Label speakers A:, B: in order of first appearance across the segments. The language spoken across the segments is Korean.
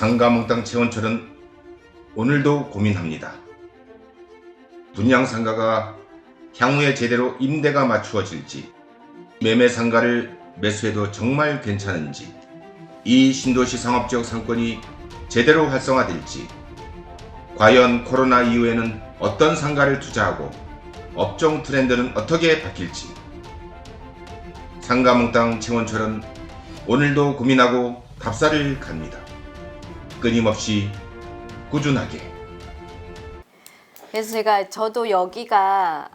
A: 상가몽땅 채원철은 오늘도 고민합니다. 분양 상가가 향후에 제대로 임대가 맞추어질지, 매매 상가를 매수해도 정말 괜찮은지, 이 신도시 상업지역 상권이 제대로 활성화될지, 과연 코로나 이후에는 어떤 상가를 투자하고 업종 트렌드는 어떻게 바뀔지, 상가몽땅 채원철은 오늘도 고민하고 답사를 갑니다. 끊임없이 꾸준하게.
B: 그래서 제가 저도 여기가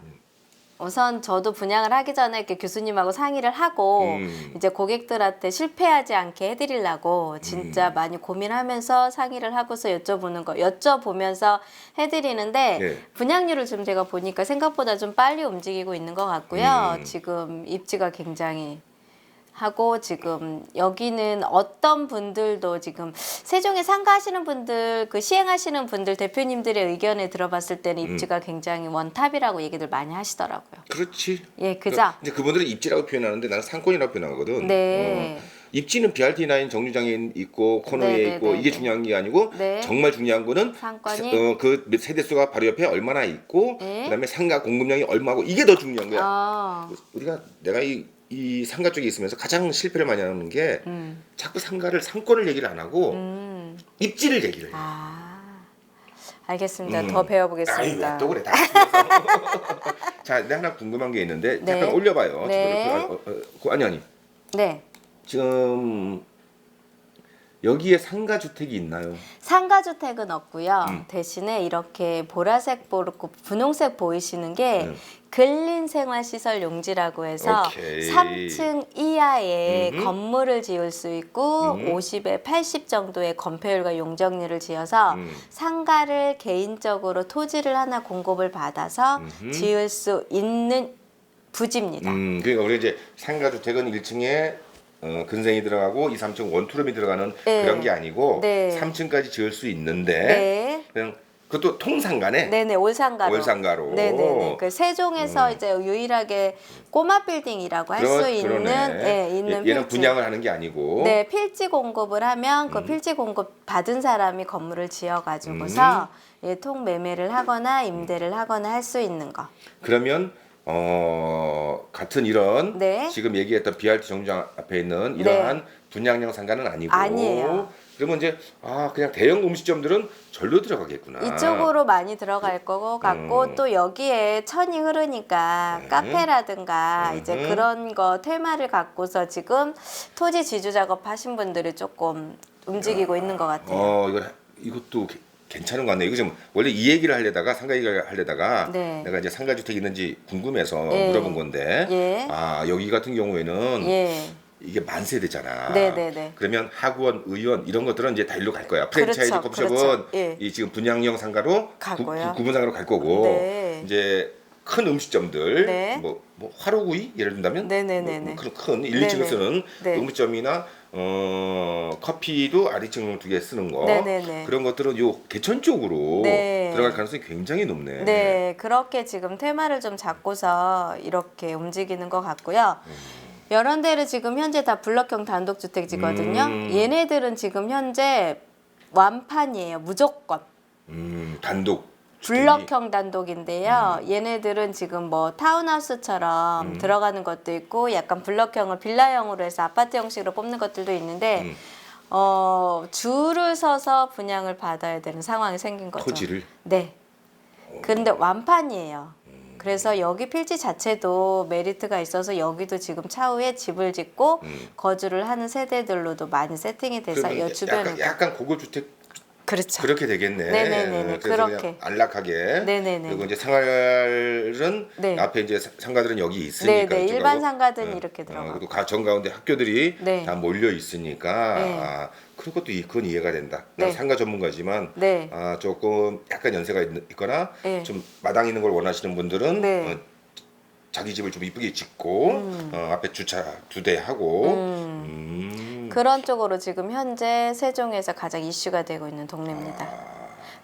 B: 우선 저도 분양을 하기 전에 이렇게 교수님하고 상의를 하고
C: 음.
B: 이제 고객들한테 실패하지 않게 해드리려고 진짜
C: 음.
B: 많이 고민하면서 상의를 하고서 여쭤보는 거 여쭤보면서 해드리는데
C: 네.
B: 분양률을 좀 제가 보니까 생각보다 좀 빨리 움직이고 있는 것 같고요.
C: 음.
B: 지금 입지가 굉장히 하고 지금 여기는 어떤 분들도 지금 세종에 상가하시는 분들 그 시행하시는 분들 대표님들의 의견에 들어봤을 때는
C: 음.
B: 입지가 굉장히 원탑이라고 얘기들 많이 하시더라고요.
C: 그렇지.
B: 예, 그죠?
C: 이제 그분들은 입지라고 표현하는데 나는 상권이라고 표현하거든.
B: 네.
C: 어. 입지는 BRT 라인 정류장에 있고 코너에
B: 네, 네,
C: 있고
B: 네,
C: 이게
B: 네.
C: 중요한 게 아니고
B: 네.
C: 정말 중요한 거는
B: 상권이?
C: 어, 그 세대 수가 바로 옆에 얼마나 있고
B: 네.
C: 그다음에 상가 공급량이 얼마고 이게 더 중요한 거야.
B: 아,
C: 우리가 내가 이, 이 상가 쪽에 있으면서 가장 실패를 많이 하는 게
B: 음,
C: 자꾸 상가를 상권을 얘기를 안 하고
B: 음,
C: 입지를 얘기를 해.
B: 아, 알겠습니다.
C: 음.
B: 더 배워보겠습니다.
C: 아이, 또 그래 다. 자, 내가 하나 궁금한 게 있는데
B: 네.
C: 잠깐 올려봐요.
B: 네.
C: 그, 어, 어, 그, 아니 아니.
B: 네,
C: 지금 여기에 상가 주택이 있나요?
B: 상가 주택은 없고요.
C: 음.
B: 대신에 이렇게 보라색 보고 분홍색 보이시는 게
C: 네.
B: 근린 생활 시설 용지라고 해서
C: 오케이.
B: 3층 이하에
C: 음흠.
B: 건물을 지을 수 있고
C: 음.
B: 50에 80 정도의 건폐율과 용적률을 지어서
C: 음.
B: 상가를 개인적으로 토지를 하나 공급을 받아서
C: 음흠.
B: 지을 수 있는 부지입니다.
C: 음, 그러니까 우리 이제 상가 주택은 1층에 어, 근생이 들어가고 2, 3층 원투룸이 들어가는
B: 네.
C: 그런 게 아니고
B: 네.
C: 3층까지 지을 수 있는데
B: 네.
C: 그냥 그것도 통상가네.
B: 네네 올상가로.
C: 올상가로.
B: 네네네. 그 세종에서 이제 유일하게 꼬마 빌딩이라고 할 수 있는
C: 그러네.
B: 예, 있는
C: 얘-
B: 필지.
C: 분양을 하는 게 아니고
B: 네 필지 공급을 하면
C: 음.
B: 그 필지 공급 받은 사람이 건물을 지어가지고서
C: 음.
B: 예, 통 매매를 하거나 임대를 하거나 할 수 있는 거.
C: 그러면 어 같은 이런
B: 네.
C: 지금 얘기했던 BRT 정류장 앞에 있는 이러한 분양형 상가는 아니고
B: 아니에요.
C: 그러면 이제 아 그냥 대형 음식점들은 절로 들어가겠구나.
B: 이쪽으로 많이 들어갈 거고 같고
C: 음.
B: 또 여기에 천이 흐르니까
C: 네.
B: 카페라든가 이제
C: 음흠.
B: 그런 거 테마를 갖고서 지금 토지 지주 작업 하신 분들이 조금 움직이고 있는 것 같아요.
C: 어 이거 이것도 게- 괜찮은 것 같네. 이거 좀 원래 이 얘기를 하려다가 상가 얘기를 하려다가
B: 네.
C: 내가 이제 상가 주택 있는지 궁금해서
B: 예.
C: 물어본 건데
B: 예.
C: 아 여기 같은 경우에는
B: 예.
C: 이게 만세대잖아.
B: 네네네.
C: 그러면 학원, 의원 이런 것들은 이제 다 일로 갈 거야. 프랜차이즈
B: 그렇죠,
C: 커피숍은
B: 그렇죠. 예.
C: 이 지금 분양형 상가로
B: 가고요.
C: 구, 분 상가로 갈 거고
B: 네.
C: 이제 큰 음식점들
B: 네.
C: 뭐, 뭐 화로구이 예를 든다면
B: 네네네네.
C: 뭐, 뭐 그런 큰 1,
B: 네네.
C: 2층을 쓰는
B: 네.
C: 음식점이나 어 커피도 아래층 두 개 쓰는 거
B: 네네네.
C: 그런 것들은 요 개천 쪽으로
B: 네.
C: 들어갈 가능성이 굉장히 높네.
B: 네, 그렇게 지금 테마를 좀 잡고서 이렇게 움직이는 것 같고요. 여러 데를 지금 현재 다 블럭형 단독주택지거든요.
C: 음.
B: 얘네들은 지금 현재 완판이에요, 무조건.
C: 음, 단독.
B: 블럭형 단독인데요. 얘네들은 지금 뭐 타운하우스처럼
C: 음.
B: 들어가는 것도 있고 약간 블럭형을 빌라형으로 해서 아파트 형식으로 뽑는 것들도 있는데
C: 음.
B: 어, 줄을 서서 분양을 받아야 되는 상황이 생긴 거죠.
C: 토지를
B: 네. 그런데 완판이에요. 그래서 여기 필지 자체도 메리트가 있어서 여기도 지금 차후에 집을 짓고
C: 음.
B: 거주를 하는 세대들로도 많이 세팅이 돼서
C: 그러면
B: 이 주변에
C: 약간, 약간 고급 주택
B: 그렇죠.
C: 그렇게 되겠네.
B: 네네네네,
C: 그래서
B: 그렇게.
C: 그냥 안락하게.
B: 네네네.
C: 그리고 이제 생활은
B: 네.
C: 앞에 이제 사- 상가들은 여기 있으니까.
B: 네네
C: 이쪽하고.
B: 일반 상가들은
C: 네.
B: 이렇게
C: 어,
B: 들어가고
C: 그리고 가, 정 가운데 학교들이
B: 네.
C: 다 몰려 있으니까
B: 네.
C: 아, 그런 것도 이- 그건 이해가 된다. 난
B: 네.
C: 상가 전문가지만
B: 네.
C: 아, 조금 약간 연세가 있, 있거나
B: 네.
C: 좀 마당 있는 걸 원하시는 분들은
B: 네.
C: 어, 자기 집을 좀 이쁘게 짓고
B: 음.
C: 어, 앞에 주차 두 대 하고
B: 음.
C: 음.
B: 그런 쪽으로 지금 현재 세종에서 가장 이슈가 되고 있는 동네입니다.
C: 아,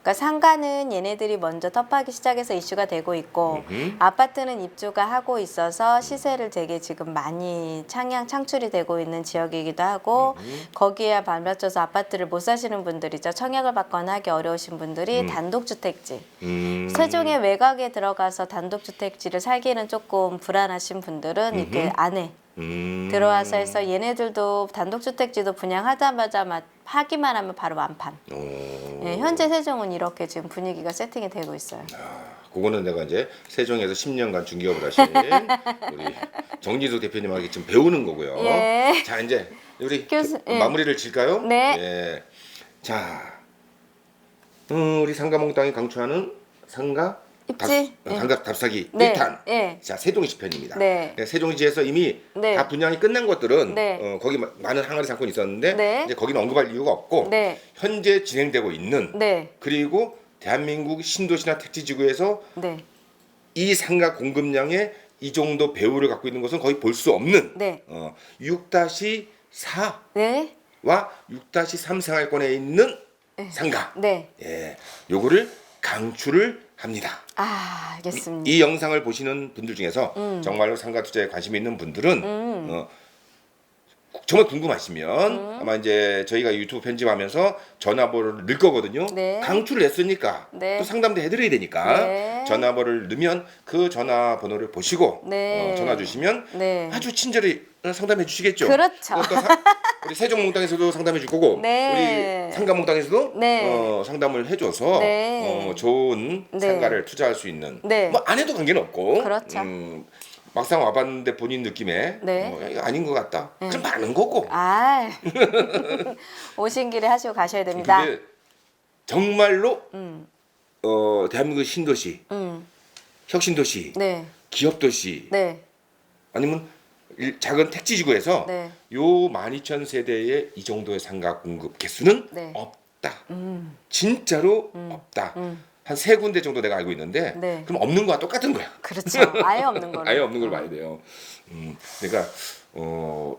B: 그러니까 상가는 얘네들이 먼저 터프하기 시작해서 이슈가 되고 있고
C: 음흠.
B: 아파트는 입주가 하고 있어서 시세를 되게 지금 많이 창양 창출이 되고 있는 지역이기도 하고 거기에 발맞춰서 아파트를 못 사시는 분들이죠. 청약을 받거나 하기 어려우신 분들이 단독주택지
C: 음.
B: 세종의 외곽에 들어가서 단독주택지를 살기는 조금 불안하신 분들은 이렇게 안에
C: 음.
B: 들어와서 해서 얘네들도 단독주택지도 분양하자마자 마- 하기만 하면 바로 완판.
C: 오.
B: 예, 현재 세종은 이렇게 지금 분위기가 세팅이 되고 있어요.
C: 그거는 내가 이제 세종에서 10년간 중개업을 하신 우리 정진수 대표님에게 지금 배우는 거고요.
B: 예.
C: 자 이제 우리
B: 교수-
C: 그-
B: 예.
C: 마무리를 질까요?
B: 네.
C: 예. 자, 음, 우리 상가몽땅이 강추하는 상가
B: 입지?
C: 답,
B: 예.
C: 상가 답사기
B: 네.
C: 1탄.
B: 예.
C: 자 세종시 편입니다.
B: 네.
C: 세종시에서 이미
B: 네.
C: 다 분양이 끝난 것들은
B: 네.
C: 어, 거기 마- 많은 항아리 상권이 있었는데
B: 네.
C: 이제 거기는 언급할 이유가 없고
B: 네.
C: 현재 진행되고 있는
B: 네.
C: 그리고 대한민국 신도시나 택지 지구에서
B: 네.
C: 이 상가 공급량의 이 정도 배후를 갖고 있는 것은 거의 볼 수 없는
B: 네.
C: 어, 6-4와
B: 네.
C: 6-3 생활권에 있는 상가
B: 네.
C: 예, 요거를 강추를 합니다.
B: 아, 알겠습니다.
C: 이 영상을 보시는 분들 중에서
B: 음.
C: 정말로 상가 투자에 관심이 있는 분들은 어, 정말 궁금하시면 아마 이제 저희가 유튜브 편집하면서 전화번호를 넣을 거거든요.
B: 네.
C: 강추를 했으니까
B: 네.
C: 또 상담도 해드려야 되니까
B: 네.
C: 전화번호를 넣으면 그 전화번호를 보시고
B: 네.
C: 어, 전화 주시면
B: 네.
C: 아주 친절히 상담해 주시겠죠.
B: 그렇죠.
C: 또 사- 우리 세종몽땅에서도 상담해 줄 거고
B: 네.
C: 우리 상가몽땅에서도
B: 네.
C: 어, 상담을 해줘서
B: 네.
C: 어, 좋은
B: 네.
C: 상가를 투자할 수 있는
B: 네.
C: 뭐안 해도 관계는 없고
B: 그렇죠.
C: 음, 막상 와봤는데 본인 느낌에
B: 네.
C: 어, 이거 아닌 것 같다. 그럼 많은 거고.
B: 아. 오신 길에 하시고 가셔야 됩니다.
C: 근데 정말로
B: 음.
C: 어, 대한민국 신도시,
B: 음.
C: 혁신도시,
B: 네.
C: 기업도시
B: 네.
C: 아니면 일- 작은 택지 지구에서
B: 네.
C: 요 12,000 세대의 이 정도의 상가 공급 개수는
B: 네.
C: 없다.
B: 음.
C: 진짜로 없다.
B: 음.
C: 한 세 군데 정도 내가 알고 있는데
B: 네.
C: 그럼 없는 거와 똑같은 거야.
B: 그렇죠. 아예 없는 거로.
C: 아예 없는 걸 봐야 돼요. 음, 그러니까 어,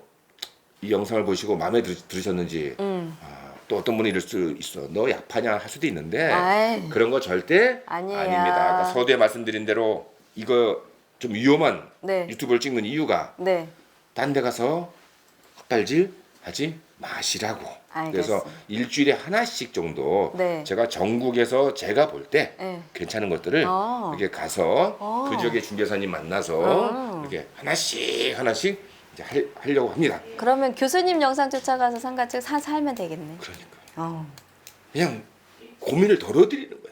C: 이 영상을 보시고 마음에 들, 들으셨는지
B: 음.
C: 아, 또 어떤 분이 이럴 수 있어. 너 약파냐 할 수도 있는데
B: 아이.
C: 그런 거 절대
B: 아니에요.
C: 아닙니다. 아까 서두에 말씀드린 대로 이거 좀 위험한
B: 네.
C: 유튜브를 찍는 이유가
B: 네.
C: 딴 데 가서 헛발질 하지 마시라고. 그래서
B: 알겠습니다.
C: 일주일에 하나씩 정도
B: 네.
C: 제가 전국에서 제가 볼 때
B: 네.
C: 괜찮은 것들을
B: 어.
C: 이렇게 가서
B: 어.
C: 그 지역의 중개사님 만나서
B: 어.
C: 이렇게 하나씩 하나씩 이제 할, 하려고 합니다.
B: 그러면 교수님 영상 쫓아가서 상가책 사 살면 되겠네.
C: 그러니까
B: 어.
C: 그냥 고민을 덜어드리는.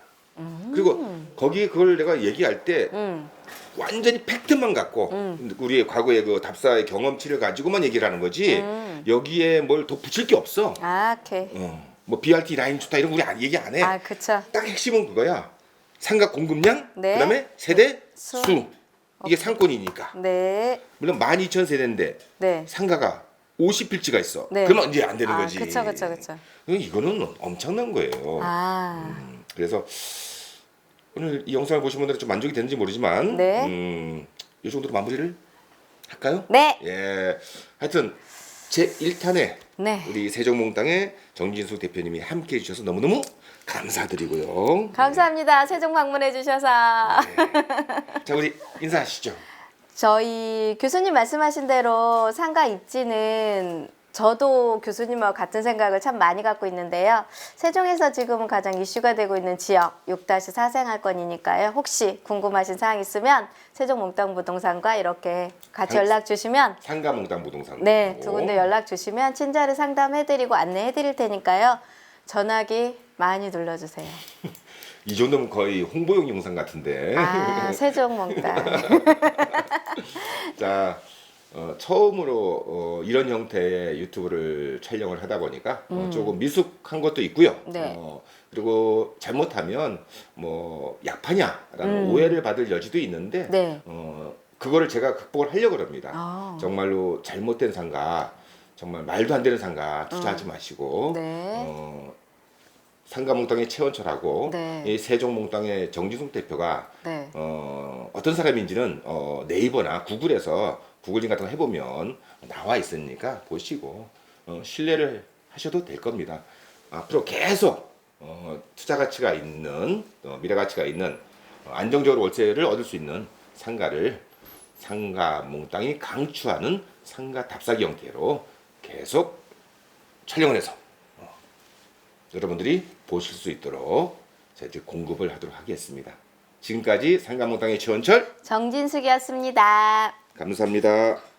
C: 그리고 거기 그걸 내가 얘기할 때
B: 음.
C: 완전히 팩트만 갖고
B: 음.
C: 우리의 과거의 그 답사의 경험치를 가지고만 얘기를 하는 거지
B: 음.
C: 여기에 뭘 더 붙일 게 없어.
B: 아, 오케이.
C: 어. 뭐 BRT 라인 좋다 이런 거 우리 안- 얘기 안 해.
B: 아, 그쵸.
C: 딱 핵심은 그거야. 상가 공급량,
B: 네.
C: 그다음에 세대
B: 수.
C: 수. 이게 상권이니까.
B: 네.
C: 물론 12,000세대인데
B: 네.
C: 상가가 50필지가 있어.
B: 네.
C: 그러면 이제 안 되는
B: 아,
C: 거지.
B: 그쵸, 그쵸, 그쵸.
C: 이거는 엄청난 거예요.
B: 아.
C: 음, 그래서 오늘 이 영상을 보신 분들은 좀 만족이 되는지 모르지만
B: 네.
C: 음, 이 정도로 마무리를 할까요?
B: 네.
C: 예. 하여튼 제 1탄에
B: 네.
C: 우리 세종몽땅의 정진숙 대표님이 함께 해주셔서 너무너무 감사드리고요.
B: 감사합니다. 세종 방문해 주셔서.
C: 자 우리 인사하시죠.
B: 저희 교수님 말씀하신 대로 상가 입지는 저도 교수님하고 같은 생각을 참 많이 갖고 있는데요. 세종에서 지금은 가장 이슈가 되고 있는 지역 6-4 생활권이니까요. 혹시 궁금하신 사항 있으면 세종 몽땅 부동산과 이렇게 같이
C: 상-
B: 연락 주시면
C: 상가몽땅 부동산.
B: 네, 두 군데 연락 주시면 친절히 상담해 드리고 안내해 드릴 테니까요. 전화기 많이 눌러 주세요.
C: 이 정도면 거의 홍보용 영상 같은데.
B: 아, 세종 몽땅.
C: 자 어, 처음으로 어, 이런 형태의 유튜브를 촬영을 하다 보니까 어, 조금 미숙한 것도 있고요.
B: 음. 네.
C: 어, 그리고 잘못하면 뭐 약파냐라는
B: 음.
C: 오해를 받을 여지도 있는데
B: 네.
C: 어, 그거를 제가 극복을 하려고 합니다.
B: 아.
C: 정말로 잘못된 상가, 정말 말도 안 되는 상가 투자하지 마시고
B: 음. 네.
C: 어, 상가몽땅의 최원철하고
B: 네.
C: 이 세종몽땅의 정지숙 대표가
B: 네.
C: 어, 어떤 사람인지는 어, 네이버나 구글에서 구글링 같은 거 해보면 나와 있으니까 보시고 어, 신뢰를 하셔도 될 겁니다. 앞으로 계속 어, 투자 가치가 있는 어, 미래 가치가 있는 어, 안정적으로 월세를 얻을 수 있는 상가를 상가 몽땅이 강추하는 상가 답사기 형태로 계속 촬영을 해서 어, 여러분들이 보실 수 있도록 제가 공급을 하도록 하겠습니다. 지금까지 상가 몽땅의 지원철
B: 정진숙이었습니다.
C: 감사합니다.